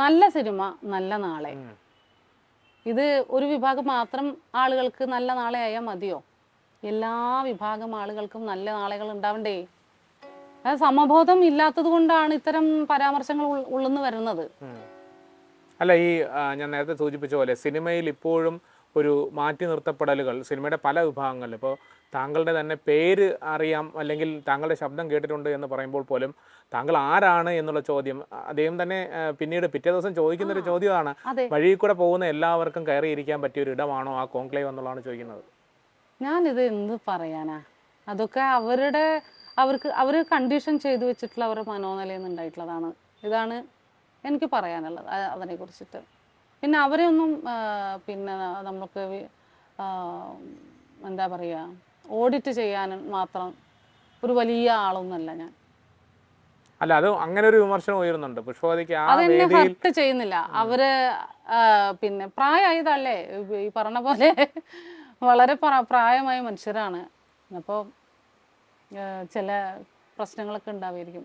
നല്ല സിനിമ നല്ല നാളെ. ഇത് ഒരു വിഭാഗം മാത്രം ആളുകൾക്ക് നല്ല നാളെ ആയാൽ മതിയോ? എല്ലാ വിഭാഗം ആളുകൾക്കും നല്ല നാളുകൾ ഉണ്ടാവണ്ടേ? അത് സമബോധം ഇല്ലാത്തത് കൊണ്ടാണ് ഇത്തരം പരാമർശങ്ങൾ ഉള്ളുന്ന് വരുന്നത്. അല്ല ഈ ഞാൻ നേരത്തെ സൂചിപ്പിച്ച പോലെ സിനിമയിൽ ഇപ്പോഴും ഒരു മാറ്റി നിർത്തപ്പെടലുകൾ സിനിമയുടെ പല വിഭാഗങ്ങളിൽ ഇപ്പോൾ താങ്കളുടെ തന്നെ പേര് അറിയാം അല്ലെങ്കിൽ താങ്കളുടെ ശബ്ദം കേട്ടിട്ടുണ്ട് എന്ന് പറയുമ്പോൾ പോലും താങ്കൾ ആരാണ് എന്നുള്ള ചോദ്യം അദ്ദേഹം തന്നെ പിന്നീട് പിറ്റേ ദിവസം ചോദിക്കുന്ന ഒരു ചോദ്യമാണ് വഴിയിൽ കൂടെ പോകുന്ന എല്ലാവർക്കും കയറിയിരിക്കാൻ പറ്റിയ ഒരു ഇടമാണോ ആ കോൺക്ലേവ് എന്നുള്ളതാണ് ചോദിക്കുന്നത്. ഞാനിത് എന്ത് പറയാനാ? അതൊക്കെ അവരുടെ അവർക്ക് അവർ കണ്ടീഷൻ ചെയ്തു വെച്ചിട്ടുള്ള അവരുടെ മനോനിലയിൽ നിന്നുണ്ടായിട്ടുള്ളതാണ്. ഇതാണ് എനിക്ക് പറയാനുള്ളത് അതിനെ കുറിച്ചിട്ട് പിന്നെ അവരെ ഒന്നും പിന്നെ നമുക്ക് എന്താ പറയുക ഓഡിറ്റ് ചെയ്യാൻ മാത്രം ഒരു വലിയ ആളൊന്നുമല്ല ഞാൻ. അല്ല അത് അങ്ങനെ ഒരു വിമർശനം ഉയരുന്നുണ്ട്. പുഷ്പവതിക്ക് അതെന്നെ ഹർട്ട് ചെയ്യുന്നില്ല. അവർ പിന്നെ പ്രായമായതല്ലേ? ഈ പറഞ്ഞ പോലെ വളരെ പ്രായമായ മനുഷ്യരാണ്. അപ്പോൾ ചില പ്രശ്നങ്ങളൊക്കെ ഉണ്ടാവുമായിരിക്കും.